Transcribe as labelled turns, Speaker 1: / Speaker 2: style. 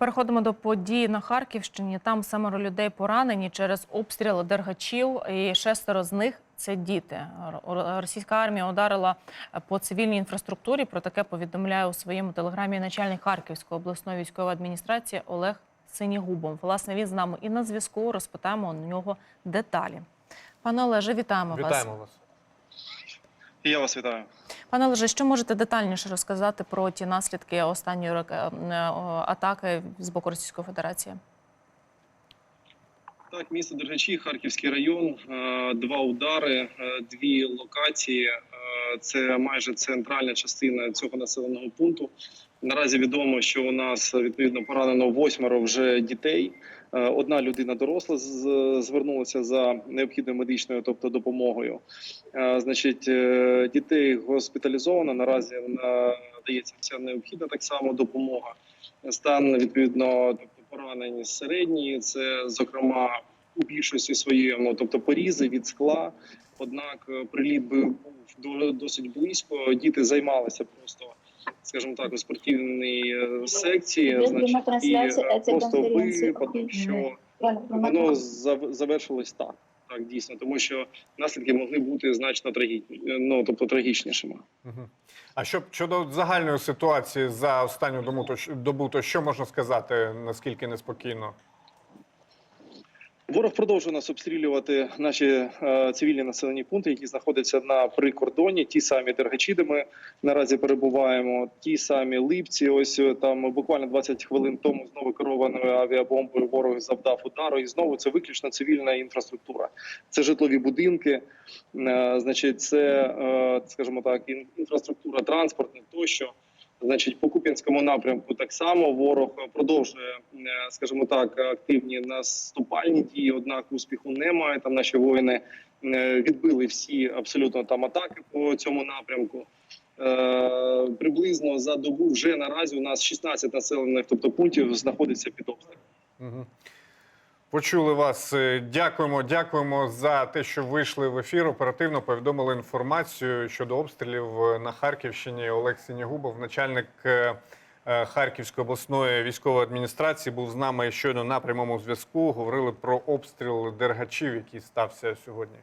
Speaker 1: Переходимо до подій на Харківщині. Там семеро людей поранені через обстріл дергачів, і шестеро з них це діти. Російська армія ударила по цивільній інфраструктурі. Про таке повідомляє у своєму телеграмі начальник Харківської обласної військової адміністрації Олег Синігубов. Власне, він з нами і на зв'язку. Розпитаємо у нього деталі. Пане Олеже, вітаємо, вас.
Speaker 2: Вітаємо вас.
Speaker 3: І Я вас вітаю.
Speaker 1: Пане Олеже, що можете детальніше розказати про ті наслідки останньої раке- е, атаки з боку Російської Федерації?
Speaker 3: Так, місто Дергачі, Харківський район, е, два удари, е, дві локації. Е, Це майже центральна частина цього населеного пункту. Наразі відомо, що у нас відповідно поранено восьмеро вже дітей. Е, Одна людина доросла звернулася за необхідною медичною, тобто допомогою. Е, Значить, е, дітей госпіталізовано. Наразі надається вся необхідна так само допомога. Стан відповідно, тобто поранені середні. Це зокрема у більшості своєму, тобто порізи від скла. Однак приліт був до- досить близько. Діти займалися просто, скажімо так, у спортивній е, секції. Значить, і е, просто випадок, що воно завершилось так. Так, дійсно, тому що наслідки могли бути значно трагічні, ну тобто трагічнішими.
Speaker 2: А що щодо загальної ситуації за останню добу, то добу, то що можна сказати, наскільки неспокійно?
Speaker 3: Ворог продовжує нас обстрілювати наші е, цивільні населені пункти, які знаходяться на прикордоні. Ті самі Дергачі, де ми наразі перебуваємо, ті самі липці. Ось е, там буквально 20 хвилин тому знову керованою авіабомбою ворог завдав удару. І знову це виключно цивільна інфраструктура. Це житлові будинки, е, значить, це скажімо так, інфраструктура транспортна тощо. Значить, по Куп'янському напрямку так само ворог продовжує, е, скажімо так, активні наступальні дії. Однак успіху немає. Там наші воїни е, відбили всі абсолютно там атаки по цьому напрямку. Е, Приблизно за добу вже наразі у нас 16 населених, тобто пунктів, знаходиться під обстрілом.
Speaker 2: Почули вас. Е, Дякуємо, дякуємо за те, що вийшли в ефір. Оперативно повідомили інформацію щодо обстрілів е, на Харківщині. Олег Сінігубов, начальник е, Харківської обласної військової адміністрації, був з нами щойно на прямому зв'язку. Говорили про обстріл дергачів, який стався сьогодні.